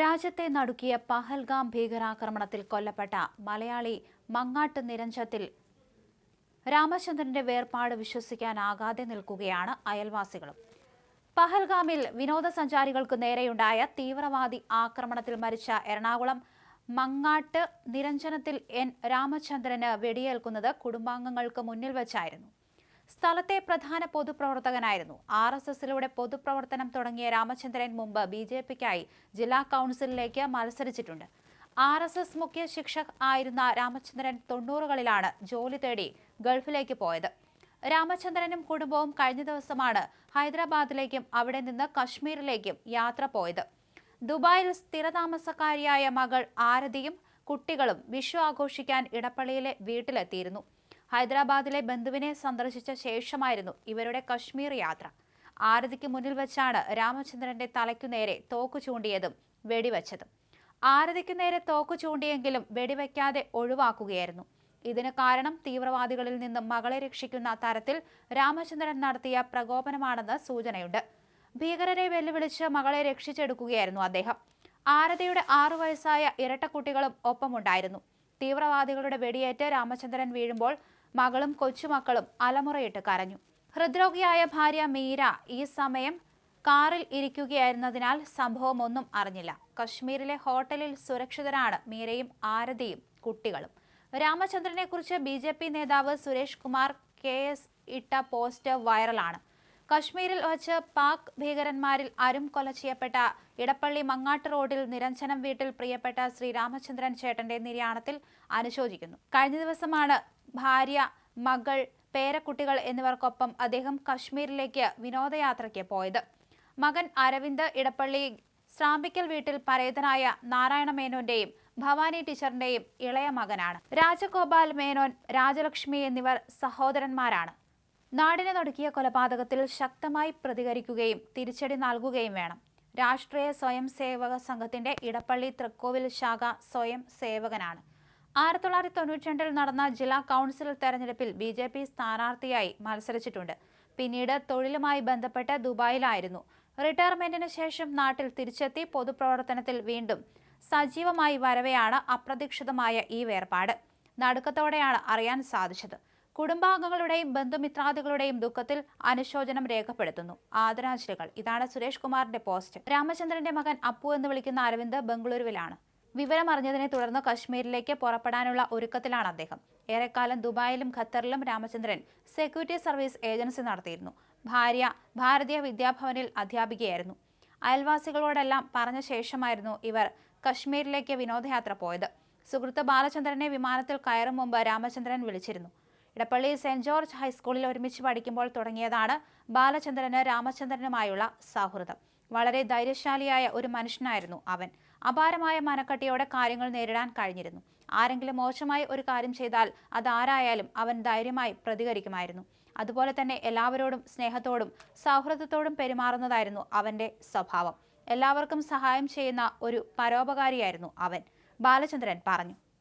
രാജ്യത്തെ നടുക്കിയ പഹൽഗാം ഭീകരാക്രമണത്തിൽ കൊല്ലപ്പെട്ട മലയാളി മങ്ങാട്ട് നിരഞ്ജത്തിൽ രാമചന്ദ്രന്റെ വേർപാട് വിശ്വസിക്കാനാകാതെ നിൽക്കുകയാണ് അയൽവാസികളും. പഹൽഗാമിൽ വിനോദസഞ്ചാരികൾക്ക് നേരെയുണ്ടായ തീവ്രവാദി ആക്രമണത്തിൽ മരിച്ച എറണാകുളം മങ്ങാട്ട് നിരഞ്ജനത്തിൽ എൻ രാമചന്ദ്രന് വെടിയേൽക്കുന്നത് കുടുംബാംഗങ്ങൾക്ക് മുന്നിൽ വെച്ചായിരുന്നു. സ്ഥലത്തെ പ്രധാന പൊതുപ്രവർത്തകനായിരുന്നു. ആർ എസ് എസിലൂടെ പൊതുപ്രവർത്തനം തുടങ്ങിയ രാമചന്ദ്രൻ മുമ്പ് ബി ജെ പിക്കായി ജില്ലാ കൗൺസിലിലേക്ക് മത്സരിച്ചിട്ടുണ്ട്. ആർ എസ് എസ് മുഖ്യ ശിക്ഷക് ആയിരുന്ന രാമചന്ദ്രൻ തൊണ്ണൂറുകളിലാണ് ജോലി തേടി ഗൾഫിലേക്ക് പോയത്. രാമചന്ദ്രനും കുടുംബവും കഴിഞ്ഞ ദിവസമാണ് ഹൈദരാബാദിലേക്കും അവിടെ നിന്ന് കശ്മീരിലേക്കും യാത്ര പോയത്. ദുബായിൽ സ്ഥിരതാമസക്കാരിയായ മകൾ ആരതിയും കുട്ടികളും വിഷു ആഘോഷിക്കാൻ ഇടപ്പള്ളിയിലെ വീട്ടിലെത്തിയിരുന്നു. ഹൈദരാബാദിലെ ബന്ധുവിനെ സന്ദർശിച്ച ശേഷമായിരുന്നു ഇവരുടെ കശ്മീർ യാത്ര. ആരതിക്ക് മുന്നിൽ വെച്ചാണ് രാമചന്ദ്രന്റെ തലയ്ക്കു നേരെ തോക്കു ചൂണ്ടിയതും വെടിവെച്ചതും. ആരതിക്കു നേരെ തോക്കു ചൂണ്ടിയെങ്കിലും വെടിവെക്കാതെ ഒഴിവാക്കുകയായിരുന്നു. ഇതിന് കാരണം തീവ്രവാദികളിൽ നിന്നും മകളെ രക്ഷിക്കുന്ന തരത്തിൽ രാമചന്ദ്രൻ നടത്തിയ പ്രകോപനമാണെന്ന് സൂചനയുണ്ട്. ഭീകരരെ വെല്ലുവിളിച്ച് മകളെ രക്ഷിച്ചെടുക്കുകയായിരുന്നു അദ്ദേഹം. ആരതിയുടെ ആറു വയസ്സായ ഇരട്ടക്കുട്ടികളും ഒപ്പമുണ്ടായിരുന്നു. തീവ്രവാദികളുടെ വെടിയേറ്റ് രാമചന്ദ്രൻ വീഴുമ്പോൾ മകളും കൊച്ചുമക്കളും അലമുറയിട്ട് കരഞ്ഞു. ഹൃദ്രോഗിയായ ഭാര്യ മീര ഈ സമയം കാറിൽ ഇരിക്കുകയായിരുന്നതിനാൽ സംഭവമൊന്നും അറിഞ്ഞില്ല. കശ്മീരിലെ ഹോട്ടലിൽ സുരക്ഷിതരാണ് മീരയും ആരതിയും കുട്ടികളും. രാമചന്ദ്രനെക്കുറിച്ച് ബി ജെ പി നേതാവ് സുരേഷ് കുമാർ കെ എസ് ഇട്ട പോസ്റ്റ് വൈറലാണ്. കശ്മീരിൽ വച്ച് പാക് ഭീകരന്മാരിൽ അരും കൊല ചെയ്യപ്പെട്ട ഇടപ്പള്ളി മങ്ങാട്ട് റോഡിൽ നിരഞ്ജനം വീട്ടിൽ പ്രിയപ്പെട്ട ശ്രീ രാമചന്ദ്രൻ ചേട്ടന്റെ നിര്യാണത്തിൽ അനുശോചിക്കുന്നു. കഴിഞ്ഞ ദിവസമാണ് ഭാര്യ മകൾ പേരക്കുട്ടികൾ എന്നിവർക്കൊപ്പം അദ്ദേഹം കശ്മീരിലേക്ക് വിനോദയാത്രയ്ക്ക് പോയത്. മകൻ അരവിന്ദ് ഇടപ്പള്ളി സ്രാമ്പിക്കൽ വീട്ടിൽ പരേതനായ നാരായണ മേനോന്റെയും ഭവാനി ടീച്ചറിന്റെയും ഇളയ മകനാണ്. രാജഗോപാൽ മേനോൻ രാജലക്ഷ്മി എന്നിവർ സഹോദരന്മാരാണ്. നാടിനെ നടുക്കിയ കൊലപാതകത്തിൽ ശക്തമായി പ്രതികരിക്കുകയും തിരിച്ചടി നൽകുകയും വേണം. രാഷ്ട്രീയ സ്വയം സേവക സംഘത്തിന്റെ ഇടപ്പള്ളി തൃക്കോവിൽ ശാഖ സ്വയം സേവകനാണ്. ആയിരത്തി തൊള്ളായിരത്തി തൊണ്ണൂറ്റി രണ്ടിൽ നടന്ന ജില്ലാ കൗൺസിൽ തെരഞ്ഞെടുപ്പിൽ ബി ജെ പി സ്ഥാനാർത്ഥിയായി മത്സരിച്ചിട്ടുണ്ട്. പിന്നീട് തൊഴിലുമായി ബന്ധപ്പെട്ട് ദുബായിലായിരുന്നു. റിട്ടയർമെന്റിന് ശേഷം നാട്ടിൽ തിരിച്ചെത്തി പൊതുപ്രവർത്തനത്തിൽ വീണ്ടും സജീവമായി വരവെയാണ് അപ്രതീക്ഷിതമായ ഈ വേർപാട്. നടുക്കത്തോടെയാണ് അറിയാൻ സാധിച്ചത്. കുടുംബാംഗങ്ങളുടെയും ബന്ധുമിത്രാദികളുടെയും ദുഃഖത്തിൽ അനുശോചനം രേഖപ്പെടുത്തുന്നു. ആദരാഞ്ജലികൾ. ഇതാണ് സുരേഷ് കുമാറിന്റെ പോസ്റ്റ്. രാമചന്ദ്രന്റെ മകൻ അപ്പു എന്ന് വിളിക്കുന്ന അരവിന്ദ് ബംഗളൂരുവിലാണ്. വിവരമറിഞ്ഞതിനെ തുടർന്ന് കശ്മീരിലേക്ക് പുറപ്പെടാനുള്ള ഒരുക്കത്തിലാണ് അദ്ദേഹം. ഏറെക്കാലം ദുബായിലും ഖത്തറിലും രാമചന്ദ്രൻ സെക്യൂരിറ്റി സർവീസ് ഏജൻസി നടത്തിയിരുന്നു. ഭാര്യ ഭാരതീയ വിദ്യാഭവനിൽ അധ്യാപികയായിരുന്നു. അയൽവാസികളോടെല്ലാം പറഞ്ഞ ശേഷമായിരുന്നു ഇവർ കശ്മീരിലേക്ക് വിനോദയാത്ര പോയത്. സുഹൃത്ത് ബാലചന്ദ്രനെ വിമാനത്തിൽ കയറും മുമ്പ് രാമചന്ദ്രൻ വിളിച്ചിരുന്നു. ഇടപ്പള്ളി സെന്റ് ജോർജ് ഹൈസ്കൂളിൽ ഒരുമിച്ച് പഠിക്കുമ്പോൾ തുടങ്ങിയതാണ് ബാലചന്ദ്രന് രാമചന്ദ്രനുമായുള്ള സൗഹൃദം. വളരെ ധൈര്യശാലിയായ ഒരു മനുഷ്യനായിരുന്നു അവൻ. അപാരമായ മനക്കട്ടിയോടെ കാര്യങ്ങൾ നേരിടാൻ കഴിഞ്ഞിരുന്നു. ആരെങ്കിലും മോശമായി ഒരു കാര്യം ചെയ്താൽ അതാരായാലും അവൻ ധൈര്യമായി പ്രതികരിക്കുമായിരുന്നു. അതുപോലെ തന്നെ എല്ലാവരോടും സ്നേഹത്തോടും സൗഹൃദത്തോടും പെരുമാറുന്നതായിരുന്നു അവന്റെ സ്വഭാവം. എല്ലാവർക്കും സഹായം ചെയ്യുന്ന ഒരു പരോപകാരിയായിരുന്നു അവൻ ബാലചന്ദ്രൻ പറഞ്ഞു.